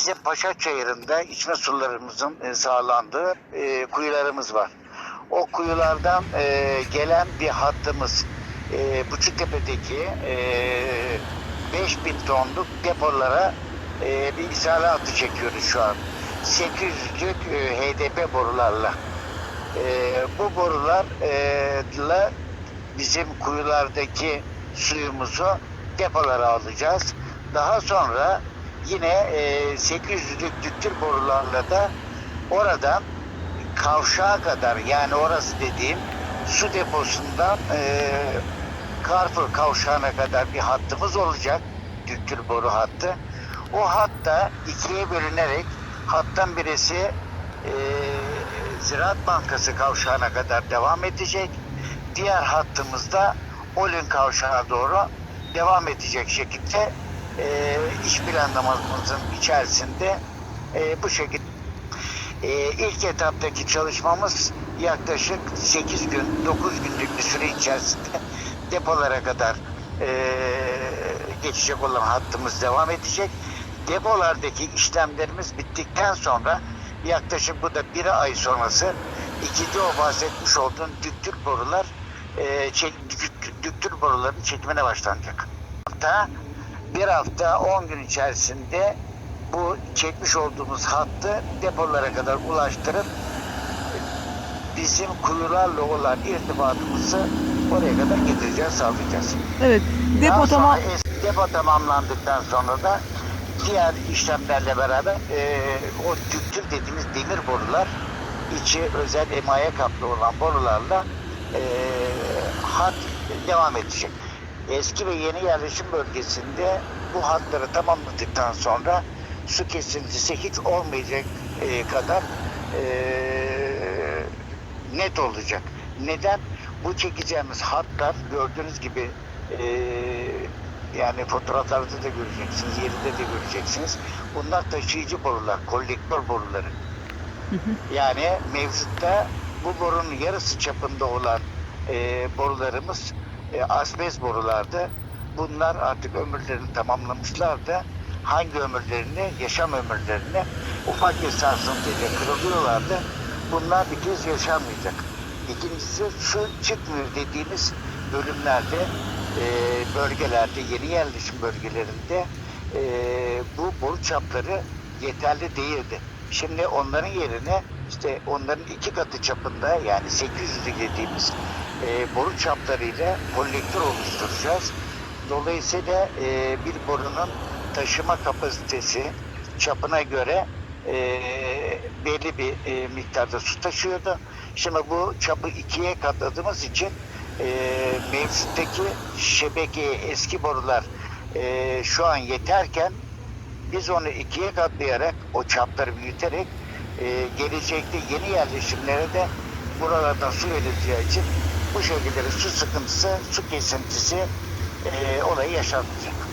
bizim Paşa Çayırı'nda içme sularımızın e, sağlandığı e, kuyularımız var. O kuyulardan e, gelen bir hattımız Buçuktepe'deki e, 5000 tonluk depolara bir ithalatı çekiyoruz şu an. 800'lük e, HDP borularla. Bu borularla bizim kuyulardaki suyumuzu depolara alacağız. Daha sonra yine e, 800'lük düktür borularla da oradan kavşağa kadar yani orası dediğim su deposundan e, Carrefour kavşağına kadar bir hattımız olacak. Düktür boru hattı. O hatta ikiye bölünerek hattan birisi e, Ziraat Bankası kavşağına kadar devam edecek. Diğer hattımızda Olin kavşağına doğru devam edecek şekilde e, iş planlamamızın içerisinde e, bu şekilde e, ilk etaptaki çalışmamız yaklaşık 8 gün, 9 günlük bir süre içerisinde depolara kadar e, geçecek olan hattımız devam edecek. Depolardaki işlemlerimiz bittikten sonra yaklaşık bu da bir ay sonrası ikinci o bahsetmiş olduğum düktür borular e, çek, dük- düktür boruların çekimine başlanacak. Hatta bir hafta 10 gün içerisinde bu çekmiş olduğumuz hattı depolara kadar ulaştırıp bizim kuyularla olan irtibatımızı oraya kadar getireceğiz, sağlayacağız. Evet. Depo Daha tamam. es- depo tamamlandıktan sonra da diğer işlemlerle beraber e, o düktür dediğimiz demir borular içi özel emaye kaplı olan borularla e, hat devam edecek. Eski ve yeni yerleşim bölgesinde bu hatları tamamladıktan sonra su kesintisi hiç olmayacak e, kadar e, net olacak. Neden? Bu çekeceğimiz hatlar gördüğünüz gibi e, yani fotoğraflarda da göreceksiniz, yerinde de göreceksiniz. Bunlar taşıyıcı borular, kolektör boruları. Yani mevcutta bu borunun yarısı çapında olan e, borularımız e, asbest borulardı. Bunlar artık ömürlerini tamamlamışlardı. Hangi ömürlerini? Yaşam ömürlerini ufak bir sarsıntıyla kırılıyorlardı. Bunlar bir kez yaşanmayacak. İkincisi su çıkmıyor dediğimiz bölümlerde, e, bölgelerde, yeni yerleşim bölgelerinde e, bu boru çapları yeterli değildi. Şimdi onların yerine işte onların iki katı çapında yani 800'lük dediğimiz e, boru çaplarıyla kolektör oluşturacağız. Dolayısıyla e, bir borunun taşıma kapasitesi çapına göre e, belli bir e, miktarda su taşıyordu. Şimdi bu çapı ikiye katladığımız için e, mevcuttaki şebekeye eski borular e, şu an yeterken biz onu ikiye katlayarak o çapları büyüterek e, gelecekte yeni yerleşimlere de buralardan su verileceği için bu şekilde su sıkıntısı, su kesintisi e, olayı yaşanmayacak.